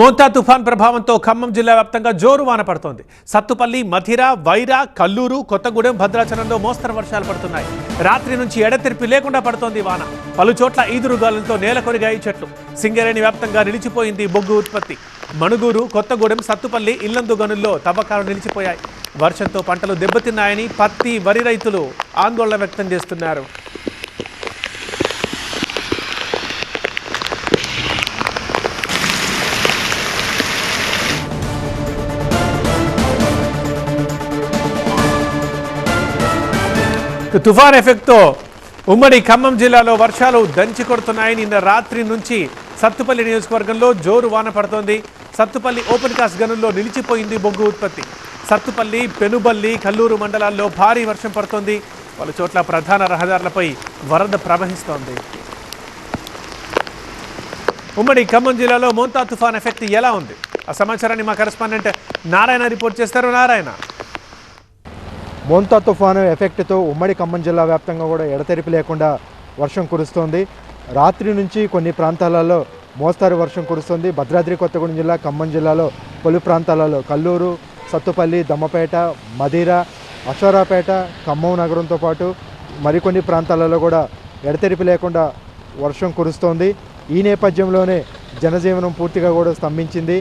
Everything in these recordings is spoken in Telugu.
మోంతా తుఫాన్ ప్రభావంతో ఖమ్మం జిల్లా వ్యాప్తంగా జోరు వాన పడుతోంది. సత్తుపల్లి మధిర వైరా కల్లూరు కొత్తగూడెం భద్రాచలంలో మోస్తరు వర్షాలు పడుతున్నాయి. రాత్రి నుంచి ఎడతెరిపి లేకుండా పడుతోంది వాన. పలు చోట్ల ఈదురుగాలులతో నేల కొరిగాయి చెట్లు. సింగరేణి వ్యాప్తంగా నిలిచిపోయింది బొగ్గు ఉత్పత్తి. మణుగూరు కొత్తగూడెం సత్తుపల్లి ఇల్లందు గనుల్లో తవ్వకాలు నిలిచిపోయాయి. వర్షంతో పంటలు దెబ్బతిన్నాయని పత్తి వరి రైతులు ఆందోళన వ్యక్తం చేస్తున్నారు. తుఫాన్ ఎఫెక్ట్తో ఉమ్మడి ఖమ్మం జిల్లాలో వర్షాలు దంచి కొడుతున్నాయి నిన్న రాత్రి నుంచి సత్తుపల్లి నియోజకవర్గంలో జోరు వాన పడుతోంది. సత్తుపల్లి ఓపెన్ కాస్ట్ గనుల్లో నిలిచిపోయింది బొగ్గు ఉత్పత్తి. సత్తుపల్లి పెనుబల్లి కల్లూరు మండలాల్లో భారీ వర్షం పడుతోంది. పలు చోట్ల ప్రధాన రహదారులపై వరద ప్రవహిస్తోంది. ఉమ్మడి ఖమ్మం జిల్లాలో మోంతా తుఫాన్ ఎఫెక్ట్ ఎలా ఉంది? ఆ సమాచారాన్ని మా కరెస్పాండెంట్ నారాయణ రిపోర్ట్ చేస్తారు. నారాయణ. మోంతా తుఫాను ఎఫెక్ట్తో ఉమ్మడి ఖమ్మం జిల్లా వ్యాప్తంగా కూడా ఎడతెరిపి లేకుండా వర్షం కురుస్తోంది. రాత్రి నుంచి కొన్ని ప్రాంతాలలో మోస్తారు వర్షం కురుస్తుంది. భద్రాద్రి కొత్తగూడెం జిల్లా ఖమ్మం జిల్లాలో పలు ప్రాంతాలలో కల్లూరు సత్తుపల్లి దమ్మపేట మదిర అశ్వరాపేట ఖమ్మం నగరంతో పాటు మరికొన్ని ప్రాంతాలలో కూడా ఎడతెరిపి లేకుండా వర్షం కురుస్తోంది. ఈ నేపథ్యంలోనే జనజీవనం పూర్తిగా కూడా స్తంభించింది.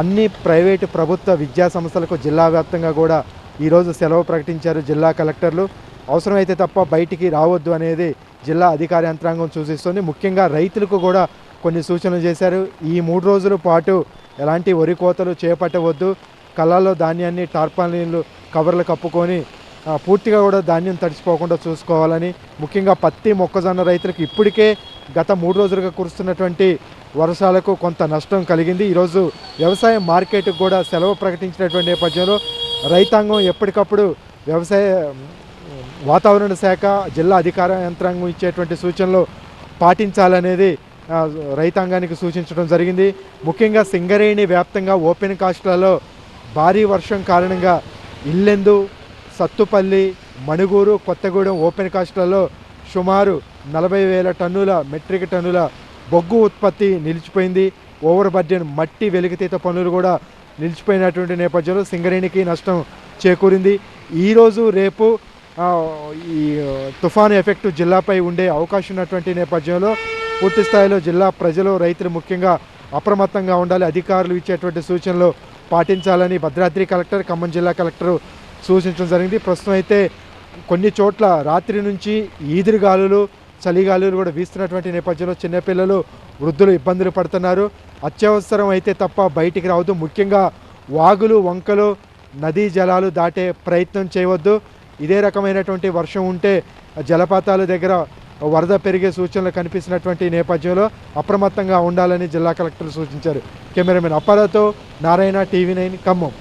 అన్ని ప్రైవేటు ప్రభుత్వ విద్యా సంస్థలకు జిల్లా వ్యాప్తంగా కూడా ఈరోజు సెలవు ప్రకటించారు జిల్లా కలెక్టర్లు. అవసరమైతే తప్ప బయటికి రావద్దు అనేది జిల్లా అధికార యంత్రాంగం సూచిస్తుంది. ముఖ్యంగా రైతులకు కూడా కొన్ని సూచనలు చేశారు. ఈ మూడు రోజుల పాటు ఎలాంటి వరి కోతలు చేపట్టవద్దు. కళ్ళల్లో ధాన్యాన్ని టార్పాలిన్లు కవర్లు కప్పుకొని పూర్తిగా కూడా ధాన్యం తడిసిపోకుండా చూసుకోవాలని. ముఖ్యంగా పత్తి మొక్కజొన్న రైతులకు ఇప్పటికే గత మూడు రోజులుగా కురుస్తున్నటువంటి వర్షాలకు కొంత నష్టం కలిగింది. ఈరోజు వ్యవసాయ మార్కెట్కు కూడా సెలవు ప్రకటించినటువంటి నేపథ్యంలో రైతాంగం ఎప్పటికప్పుడు వ్యవసాయ వాతావరణ శాఖ జిల్లా అధికార యంత్రాంగం ఇచ్చేటువంటి సూచనలు పాటించాలనేది రైతాంగానికి సూచించడం జరిగింది. ముఖ్యంగా సింగరేణి వ్యాప్తంగా ఓపెన్ కాస్ట్లలో భారీ వర్షం కారణంగా ఇల్లెందు సత్తుపల్లి మణుగూరు కొత్తగూడెం ఓపెన్ కాస్ట్లలో సుమారు నలభై వేల టన్నుల మెట్రిక్ టన్నుల బొగ్గు ఉత్పత్తి నిలిచిపోయింది. ఓవర్ బడ్జెట్ మట్టి వెలికితీత పనులు కూడా నిలిచిపోయినటువంటి నేపథ్యంలో సింగరేణికి నష్టం చేకూరింది. ఈరోజు రేపు ఈ తుఫాను ఎఫెక్ట్ జిల్లాపై ఉండే అవకాశం ఉన్నటువంటి నేపథ్యంలో పూర్తి స్థాయిలో జిల్లా ప్రజలు రైతులు ముఖ్యంగా అప్రమత్తంగా ఉండాలి అధికారులు ఇచ్చేటువంటి సూచనలు పాటించాలని భద్రాద్రి కలెక్టర్ ఖమ్మం జిల్లా కలెక్టర్ సూచించడం జరిగింది. ప్రస్తుతం అయితే కొన్ని చోట్ల రాత్రి నుంచి ఈదురుగాలులు చలిగాలులు కూడా వీస్తున్నటువంటి నేపథ్యంలో చిన్నపిల్లలు వృద్ధులు ఇబ్బందులు పడుతున్నారు. అత్యవసరం అయితే తప్ప బయటికి రావద్దు. ముఖ్యంగా వాగులు వంకలు నదీ జలాలు దాటే ప్రయత్నం చేయవద్దు. ఇదే రకమైనటువంటి వర్షం ఉంటే జలపాతాల దగ్గర వరద పెరిగే సూచనలు కనిపిస్తున్నటువంటి నేపథ్యంలో అప్రమత్తంగా ఉండాలని జిల్లా కలెక్టర్ సూచించారు. కెమెరామెన్ అప్పారాతో నారాయణ టీవీ నైన్ ఖమ్మం.